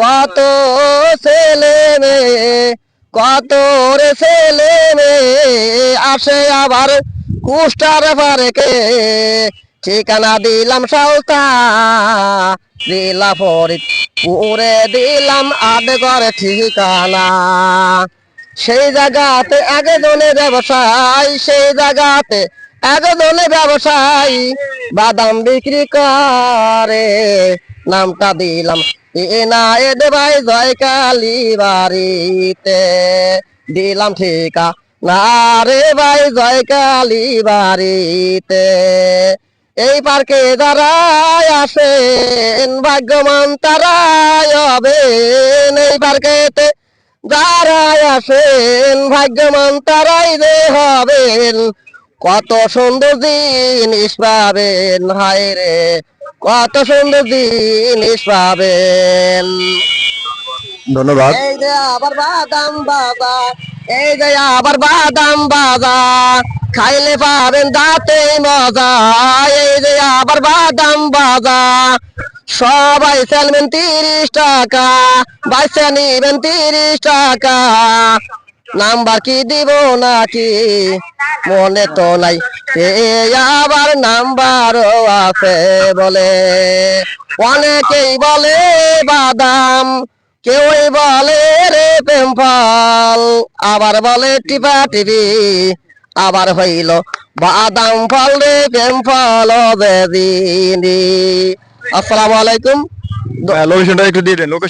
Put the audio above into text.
কত ছেলে মেয়ে, কত রে ছেলে মেয়ে, আসে আবার কুষ্টার পারেকে ঠিকানা দিলাম সাউতা দিলা ফরিদ পুরে দিলাম করে ঠিকানা। সেই জায়গাতে আগে একজনে ব্যবসায়, সেই জায়গাতে একজনে ব্যবসায়, বাদাম বিক্রি করে। নামটা দিলাম। না এ দে ভাই জয় কালী বাড়িতে। দিলাম ঠিকা। না রে ভাই জয় কালী বাড়িতে। এই পার্কে যারাই আসেন ভাগ্যমান তারাই হবেন। এই পার্কেতে যারাই আসেন ভাগ্যমান তারাই যে হবেন। কত সুন্দর জিনিস পাবেন, হায় রে। কত সুন্দর জিনিস পাবেন। ধন্যবাদ। এই যে আবার বাদাম বাজা এই যে আবার বাদাম বাজা খাইলে পাবেন দাঁতে মজা। এই যে আবার বাদাম বাজা সবাই চালবেন তিরিশ টাকা বাচ্চা নিবেন তিরিশ টাকা। নাম্বার কি দিব নাকি? মনে তো নাই। এ আবার নাম্বারও আছে বলে। অনেকেই বলে বাদাম, কেউই বলে রে প্রেম ফল। আবার বলে টিপা টিপি, আবার হইল বাদাম ফল রে প্রেম ফল বেদিনী আসসালামু আলাইকুম। লোকেশনটা একটু দিয়ে দেন লোকেশন